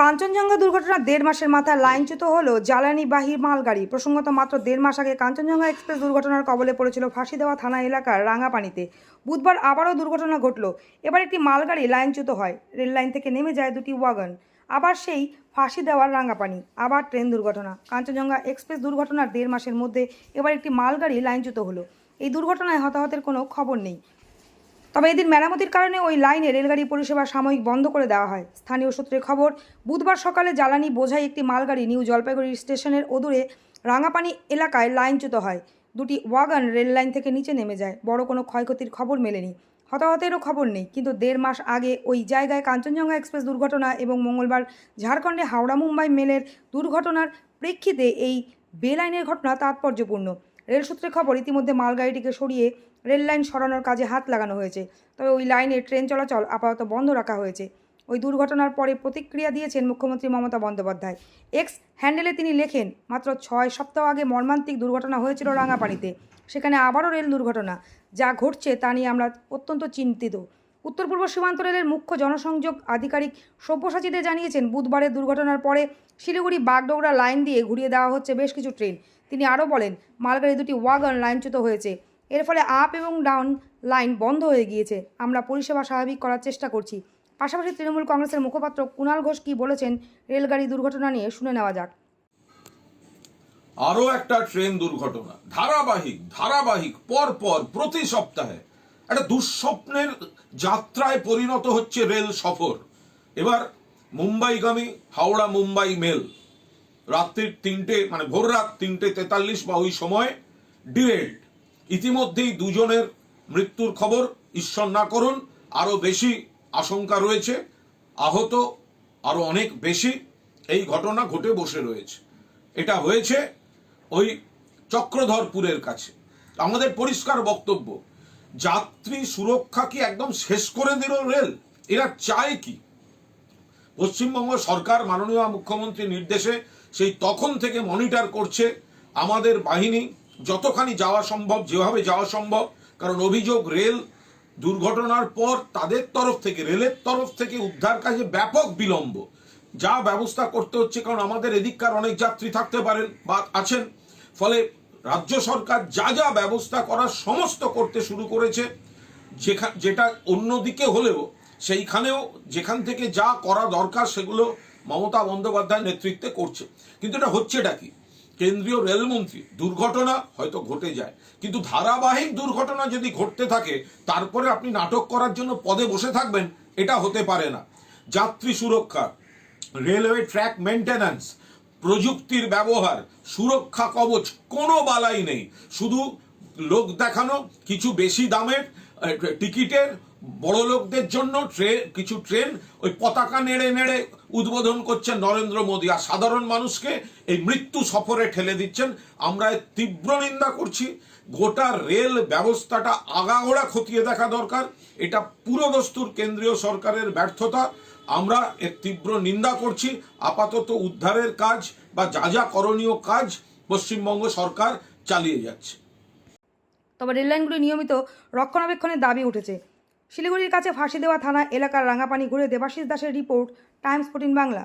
কাঞ্চনজঙ্ঘা দুর্ঘটনার দেড় মাসের মাথায় লাইনচ্যুত হলো জ্বালানিবাহী মালগাড়ি। প্রসঙ্গত মাত্র দেড় মাস আগে কাঞ্চনজঙ্ঘা এক্সপ্রেস দুর্ঘটনার কবলে পড়েছিল ফাঁসি দেওয়া থানা এলাকার রাঙাপানিতে। বুধবার আবারও দুর্ঘটনা ঘটল। এবার একটি মালগাড়ি লাইনচ্যুত হয়। রেল লাইন থেকে নেমে যায় দুটি ওয়াগন। আবার সেই ফাঁসি দেওয়ার রাঙাপানি। আবার ট্রেন দুর্ঘটনা। কাঞ্চনজঙ্ঘা এক্সপ্রেস দুর্ঘটনার দেড় মাসের মধ্যে এবার একটি মালগাড়ি লাইনচ্যুত হলো। এই দুর্ঘটনায় হতাহতের কোনো খবর নেই। তবে এদিন মেরামতির কারণে ওই লাইনে রেলগাড়ি পরিষেবা সাময়িক বন্ধ করে দেওয়া হয়। স্থানীয় সূত্রে খবর, বুধবার সকালে জ্বালানি বোঝাই একটি মালগাড়ি নিউ জলপাইগুড়ি স্টেশনের অদূরে রাঙাপানি এলাকায় লাইনচ্যুত হয়। দুটি ওয়াগন রেল লাইন থেকে নিচে নেমে যায়। বড় কোনো ক্ষয়ক্ষতির খবর মেলেনি। হতাহতেরও খবর নেই, কিন্তু দেড় মাস আগে ওই জায়গায় কাঞ্চনজঙ্ঘা এক্সপ্রেস দুর্ঘটনা এবং মঙ্গলবার ঝাড়খণ্ডে হাওড়া মুম্বাই মেলের দুর্ঘটনার প্রেক্ষিতে এই বেলাইনের ঘটনা তাৎপর্যপূর্ণ। রেল সূত্রে খবর, ইতিমধ্যে মালগাড়িটিকে সরিয়ে রেল লাইন সরানোর কাজে হাত লাগানো হয়েছে। তবে ওই লাইনে ট্রেন চলাচল আপাতত বন্ধ রাখা হয়েছে। ওই দুর্ঘটনার পরে প্রতিক্রিয়া দিয়েছেন মুখ্যমন্ত্রী মমতা বন্দ্যোপাধ্যায়। এক্স হ্যান্ডেলে তিনি লেখেন, মাত্র ছয় সপ্তাহ আগে মর্মান্তিক দুর্ঘটনা হয়েছিল রাঙাপানিতে। সেখানে আবারও রেল দুর্ঘটনা। যা ঘটছে তা নিয়ে আমরা অত্যন্ত চিন্তিত। উত্তর পূর্ব সীমান্ত রেলের মুখ্য জনসংযোগ আধিকারিক সব্যসাচী দে জানিয়েছেন, বুধবারের দুর্ঘটনার পরে শিলিগুড়ি বাগডোগরা লাইন দিয়ে ঘুরিয়ে দেওয়া হচ্ছে বেশ কিছু ট্রেন। তিনি আরও বলেন, মালগাড়ি দুটি ওয়াগন লাইনচ্যুত হয়েছে। এর ফলে আপ এবং ডাউন লাইন বন্ধ হয়ে গিয়েছে। আমরা পরিষেবা স্বাভাবিক করার চেষ্টা করছি। পাশাপাশি তৃণমূল কংগ্রেসের মুখপাত্র কুণাল ঘোষ কি বলেছেন, রেলগাড়ি দুর্ঘটনা নিয়ে শুনে নেওয়া যাক। আরও একটা ট্রেন দুর্ঘটনা। ধারাবাহিক ধারাবাহিক, পর পর, প্রতি সপ্তাহে। একটা দুঃস্বপ্নের যাত্রায় পরিণত হচ্ছে রেল সফর। এবার মুম্বাইগামী, হাওড়া মুম্বাই মেল। রাত্রির তিনটে মানে ভোর রাত তিনটে তেতাল্লিশ বা ওই সময় ডিরেল্ড ইতিমধ্যেই দুজনের মৃত্যুর খবর ঈশ্বর না করুন, আরও বেশি আশঙ্কা রয়েছে, আহত আরও অনেক বেশি এই ঘটনা ঘটে বসে রয়েছে। এটা হয়েছে ওই চক্রধরপুরের কাছে। আমাদের পরিষ্কার বক্তব্য, যাত্রী সুরক্ষা কি একদম শেষ করে দিল রেল? এরা চায় কি? পশ্চিমবঙ্গ সরকার, মাননীয় মুখ্যমন্ত্রীর নির্দেশে সেই তখন থেকে মনিটর করছে আমাদের বাহিনী। যতখানি যাওয়া সম্ভব, যেভাবে যাওয়া সম্ভব, কারণ অভিযোগ রেল দুর্ঘটনার পর তাদের তরফ থেকে, রেলের তরফ থেকে উদ্ধার কাজে ব্যাপক বিলম্ব। যা ব্যবস্থা করতে হচ্ছে, কারণ আমাদের এদিককার অনেক যাত্রী থাকতে পারেন বা আছেন। ফলে রাজ্য সরকার যা যা ব্যবস্থা করার সমস্ত করতে শুরু করেছে, যেখা, যেটা অন্যদিকে হলেও, সেইখানেও যেখান থেকে যা করা দরকার, সেগুলো মমতা বন্দ্যোপাধ্যায় নেতৃত্বে করছে। কিন্তু এটা হচ্ছেটা কি? কেন্দ্রীয় রেলমন্ত্রী, দুর্ঘটনা হয়তো ঘটে যায়। কিন্তু ধারাবাহিক দুর্ঘটনা যদি ঘটতে থাকে, তারপরে আপনি নাটক করার জন্য পদে বসে থাকবেন, এটা হতে পারে না। যাত্রী সুরক্ষা, রেলওয়ে ট্র্যাক মেনটেন্যান্স প্রযুক্তির ব্যবহার, সুরক্ষা কবচ, কোনো বালাই নেই। শুধু লোক দেখানো, কিছু বেশি দামের টিকিটের বড় লোকদের জন্য ট্রেন কিছু ট্রেন ওই পতাকা নেড়ে নেড়ে উদ্বোধন করছেন নরেন্দ্র মোদী। আর সাধারণ মানুষকে এই মৃত্যু সফরে ঠেলে দিচ্ছেন। আমরা তীব্র নিন্দা করছি। গোটা রেল ব্যবস্থাটা আগাগোড়া খতিয়ে দেখা দরকার। এটা পুরো দস্তুর কেন্দ্রীয় সরকারের ব্যর্থতা। আমরা এর তীব্র নিন্দা করছি। আপাতত উদ্ধারের কাজ বা যা যা করণীয় কাজ পশ্চিমবঙ্গ সরকার চালিয়ে যাচ্ছে। তবে রেললাইনগুলি নিয়মিত রক্ষণাবেক্ষণের দাবি উঠেছে। শিলিগুড়ির কাছে ফাঁসি দেওয়া থানা এলাকার রাঙাপানি ঘুরে দেবাশিস দাসের রিপোর্ট টাইমস ফোর্টিন বাংলা।